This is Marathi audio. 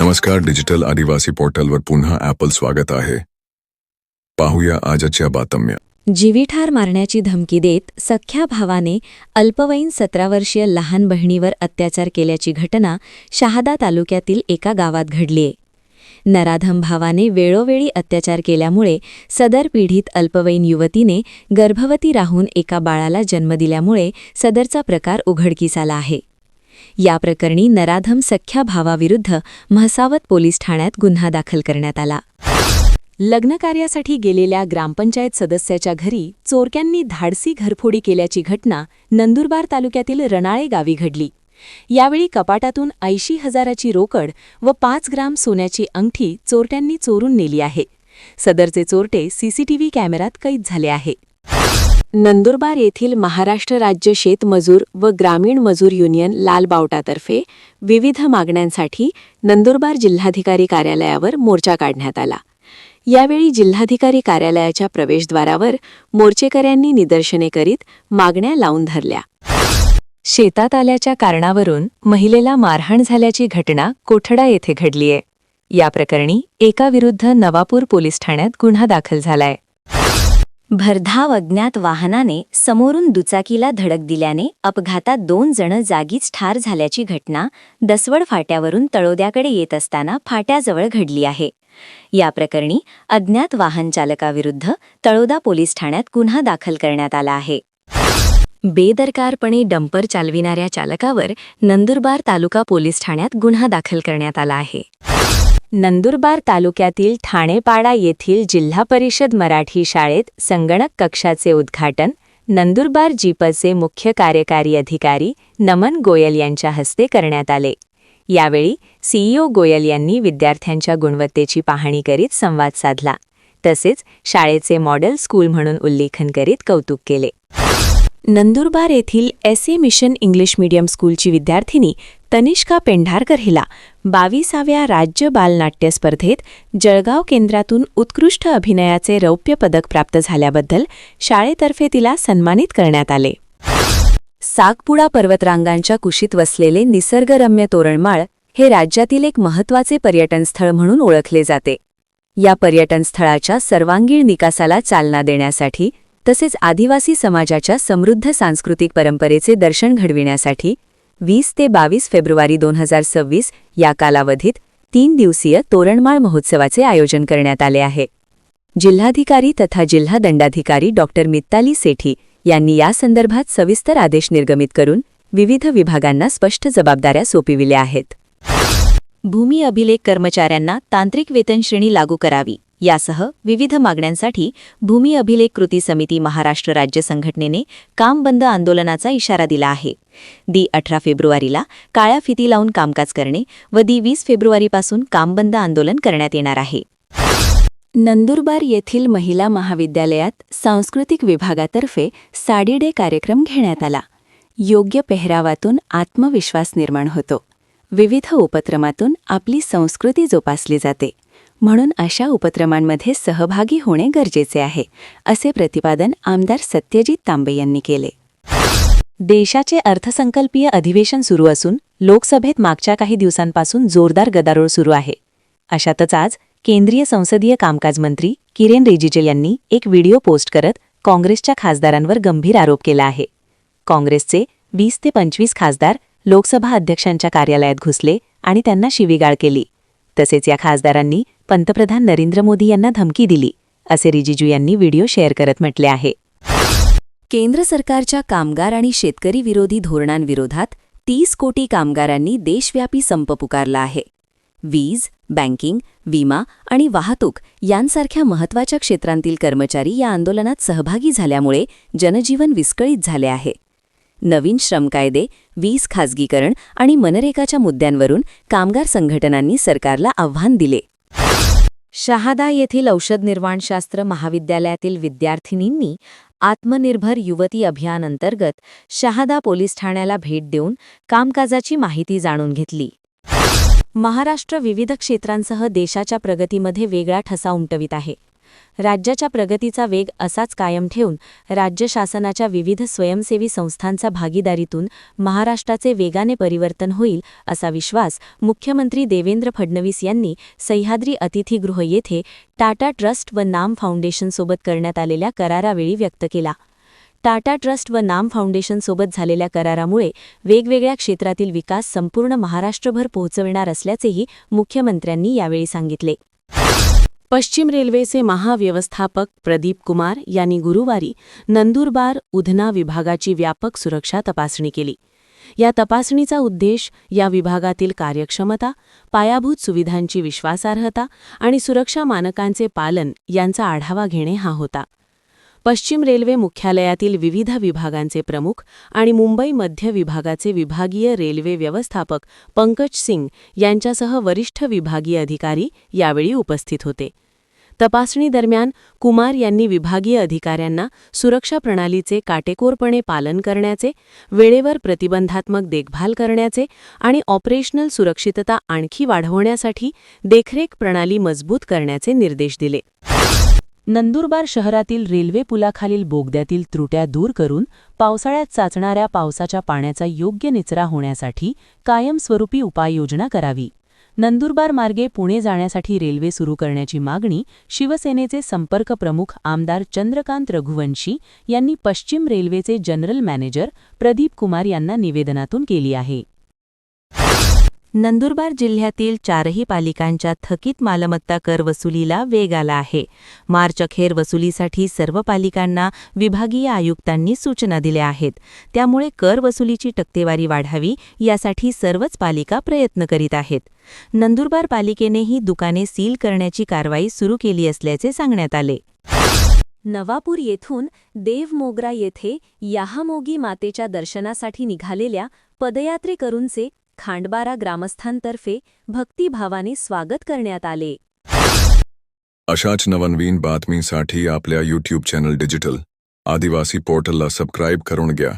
नमस्कार डिजिटल आदिवासी पोर्टलवर पुन्हा ॲपल स्वागत आहे. पाहूया आजच्या बातम्या. जीविठार मारण्याची धमकी देत सख्या भावाने अल्पवयीन सतरा वर्षीय लहान बहिणीवर अत्याचार केल्याची घटना शहादा तालुक्यातील एका गावात घडलीय. नराधम भावाने वेळोवेळी अत्याचार केल्यामुळे सदर पिढीत अल्पवयीन युवतीने गर्भवती राहून एका बाळाला जन्म दिल्यामुळे सदरचा प्रकार उघडकीस आला आहे. या प्रकरणी नराधम सख्या भावाविरुद्ध म्हसावत पोलीस ठाण्यात गुन्हा दाखल करण्यात आला. लग्नकार्यासाठी गेलेल्या ग्रामपंचायत सदस्याच्या घरी चोरक्यांनी धाडसी घरफोडी केल्याची घटना नंदुरबार तालुक्यातील रणाळे गावी घडली. यावेळी कपाटातून ऐंशी हजाराची रोकड व पाच ग्राम सोन्याची अंगठी चोरट्यांनी चोरून नेली आहे. सदरचे चोरटे सीसीटीव्ही कॅमेऱ्यात कैद झाले आहे. नंदुरबार येथील महाराष्ट्र राज्य शेतमजूर व ग्रामीण मजूर युनियन लालबावटातर्फे विविध मागण्यांसाठी नंदुरबार जिल्हाधिकारी कार्यालयावर मोर्चा काढण्यात आला. यावेळी जिल्हाधिकारी कार्यालयाच्या प्रवेशद्वारावर मोर्चेकऱ्यांनी निदर्शने करीत मागण्या लावून धरल्या. शेतात आल्याच्या कारणावरून महिलेला मारहाण झाल्याची घटना कोठडा येथे घडलीय. या प्रकरणी एकाविरुद्ध नवापूर पोलीस ठाण्यात गुन्हा दाखल झालाय. भरधाव अज्ञात वाहनाने समोरून दुचाकीला धडक दिल्याने अपघातात दोन जण जागीच ठार झाल्याची घटना दसवड फाट्यावरून तळोद्याकडे येत असताना फाट्याजवळ घडली आहे. या प्रकरणी अज्ञात वाहन चालकाविरुद्ध तळोदा पोलीस ठाण्यात गुन्हा दाखल करण्यात आला आहे. बेदरकारपणे डंपर चालविणाऱ्या चालकावर नंदुरबार तालुका पोलीस ठाण्यात गुन्हा दाखल करण्यात आला आहे. नंदुरबार तालुक्यातील ठाणेपाडा येथील जिल्हा परिषद मराठी शाळेत संगणक कक्षाचे उद्घाटन नंदुरबार जीपचे मुख्य कार्यकारी अधिकारी नमन गोयल यांच्या हस्ते करण्यात आले. यावेळी सीईओ गोयल यांनी विद्यार्थ्यांच्या गुणवत्तेची पाहणी करीत संवाद साधला. तसेच शाळेचे मॉडेल स्कूल म्हणून उल्लेखन करीत कौतुक केले. नंदुरबार येथील S A mission English medium स्कूलची विद्यार्थिनी तनिष्का पेंढारकर हिला बावीसाव्या राज्य बालनाट्य स्पर्धेत जळगाव केंद्रातून उत्कृष्ट अभिनयाचे रौप्य पदक प्राप्त झाल्याबद्दल शाळेतर्फे तिला सन्मानित करण्यात आले. सागपुडा पर्वतरांगांच्या कुशीत वसलेले निसर्गरम्य तोरणमाळ हे राज्यातील एक महत्त्वाचे पर्यटनस्थळ म्हणून ओळखले जाते. या पर्यटनस्थळाच्या सर्वांगीण निकासाला चालना देण्यासाठी तसेच आदिवासी समाजाच्या समृद्ध सांस्कृतिक परंपरेचे दर्शन घडविण्यासाठी वीस ते बावीस फेब्रुवारी दोन हजार सव्वीस या कालावधीत तीन दिवसीय तोरणमाळ महोत्सवाचे आयोजन करण्यात आले आहे. जिल्हाधिकारी तथा जिल्हा दंडाधिकारी डॉक्टर मित्ताली सेठी यांनी या संदर्भात सविस्तर आदेश निर्गमित करून विविध विभागांना स्पष्ट जबाबदाऱ्या सोपविल्या आहेत. भूमी अभिलेख कर्मचाऱ्यांना तांत्रिक वेतनश्रेणी लागू करावी. यासह विविध मागण्यांसाठी भूमी अभिलेख कृती समिती महाराष्ट्र राज्य संघटनेने काम बंद आंदोलनाचा इशारा दिला आहे. दी अठरा फेब्रुवारीला काळ्या फिती लावून कामकाज करणे व दी वीस फेब्रुवारीपासून काम बंद आंदोलन करण्यात येणार आहे. नंदुरबार येथील महिला महाविद्यालयात सांस्कृतिक विभागातर्फे साडी डे कार्यक्रम घेण्यात आला. योग्य पेहरावातून आत्मविश्वास निर्माण होतो. विविध उपक्रमातून आपली संस्कृती जोपासली जाते. म्हणून अशा उपक्रमांमध्ये सहभागी होणे गरजेचे आहे असे प्रतिपादन आमदार सत्यजित तांबे यांनी केले. देशाचे अर्थसंकल्पीय अधिवेशन सुरू असून लोकसभेत मागच्या काही दिवसांपासून जोरदार गदारोळ सुरू आहे. अशातच आज केंद्रीय संसदीय कामकाज मंत्री किरेन रिजिजू यांनी एक व्हिडिओ पोस्ट करत काँग्रेसच्या खासदारांवर गंभीर आरोप केला आहे. काँग्रेसचे वीस ते पंचवीस खासदार लोकसभा अध्यक्षांच्या कार्यालयात घुसले आणि त्यांना शिवीगाळ केली. तसेच या खासदारांनी पंतप्रधान नरेंद्र मोदी यांना धमकी दिली असे रिजिजू यांनी व्हिडिओ शेअर करत म्हटले आहे. केंद्र सरकारच्या कामगार आणि शेतकरी विरोधी धोरणांविरोधात तीस कोटी कामगारांनी देशव्यापी संप पुकारला आहे. वीज बँकिंग विमा आणि वाहतूक यांसारख्या महत्त्वाच्या क्षेत्रांतील कर्मचारी या आंदोलनात सहभागी झाल्यामुळे जनजीवन विस्कळीत झाले आहे. नवीन श्रम कायदे वीज खाजगीकरण आणि मनरेगाच्या मुद्द्यांवरून कामगार संघटनांनी सरकारला आव्हान दिले. शहादा येथील औषध निर्माणशास्त्र महाविद्यालयातील विद्यार्थिनींनी आत्मनिर्भर युवती अभियान अंतर्गत शहादा पोलीस ठाण्याला भेट देऊन कामकाजाची माहिती जाणून घेतली. महाराष्ट्र विविध क्षेत्रांसह देशाच्या प्रगतीमध्ये वेगळा ठसा उमटवित आहे. राज्याच्या प्रगतीचा वेग असाच कायम ठेवून राज्य शासनाच्या विविध स्वयंसेवी संस्थांचा भागीदारीतून महाराष्ट्राचे वेगाने परिवर्तन होईल असा विश्वास मुख्यमंत्री देवेंद्र फडणवीस यांनी सह्याद्री अतिथीगृह येथे टाटा ट्रस्ट व नाम फाउंडेशनसोबत करण्यात आलेल्या करारावेळी व्यक्त केला. टाटा ट्रस्ट व नाम फाउंडेशनसोबत झालेल्या करारामुळे वेगवेगळ्या क्षेत्रातील विकास संपूर्ण महाराष्ट्रभर पोहोचविणार असल्याचेही मुख्यमंत्र्यांनी यावेळी सांगितले. पश्चिम रेल्वेचे महाव्यवस्थापक प्रदीप कुमार यांनी गुरुवारी नंदुरबार उधना विभागाची व्यापक सुरक्षा तपासणी केली. या तपासणीचा उद्देश या विभागातील कार्यक्षमता पायाभूत सुविधांची विश्वासार्हता आणि सुरक्षा मानकांचे पालन यांचा आढावा घेणे हा होता. पश्चिम रेल्वे मुख्यालयातील विविध विभागांचे प्रमुख आणि मुंबई मध्य विभागाचे विभागीय रेल्वे व्यवस्थापक पंकज सिंग यांच्यासह वरिष्ठ विभागीय अधिकारी यावेळी उपस्थित होते. तपासणी दरम्यान कुमार यांनी विभागीय अधिकाऱ्यांना सुरक्षा प्रणालीचे काटेकोरपणे पालन करण्याचे वेळेवर प्रतिबंधात्मक देखभाल करण्याचे आणि ऑपरेशनल सुरक्षितता आणखी वाढवण्यासाठी देखरेख प्रणाली मजबूत करण्याचे निर्देश दिले. नंदुरबार शहरातील रेल्वे पुलाखालील बोगद्यातील त्रुट्या दूर करून पावसाळ्यात चाचणाऱ्या पावसाच्या पाण्याचा योग्य निचरा होण्यासाठी कायमस्वरूपी उपाययोजना करावी. नंदुरबार मार्गे पुणे जाण्यासाठी रेल्वे सुरू करण्याची मागणी शिवसेनेचे संपर्क प्रमुख आमदार चंद्रकांत रघुवंशी यांनी पश्चिम रेल्वेचे जनरल मॅनेजर प्रदीप कुमार यांना निवेदनातून केली आहे. नंदुरबार जिल्ह्यातील चारही पालिकांच्या थकीत मालमत्ता कर वसुलीला वेग आला आहे. मार्च अखेर वसुलीसाठी सर्व पालिकांना विभागीय आयुक्तांनी सूचना दिल्या आहेत. त्यामुळे कर वसुलीची टक्केवारी वाढावी यासाठी सर्वच पालिका प्रयत्न करीत आहेत. नंदुरबार पालिकेनेही दुकाने सील करण्याची कारवाई सुरू केली असल्याचे सांगण्यात आले. नवापूर येथून देवमोगरा येथे याहामोगी मातेच्या दर्शनासाठी निघालेल्या पदयात्रेकरूंचे खांडबारा ग्रामस्थांतर्फे भक्तिभावाने स्वागत करण्यात आले. अशाच नवनवीन बातमीसाठी आपल्या यूट्यूब चॅनल डिजिटल आदिवासी पोर्टलला सबस्क्राईब करून घ्या.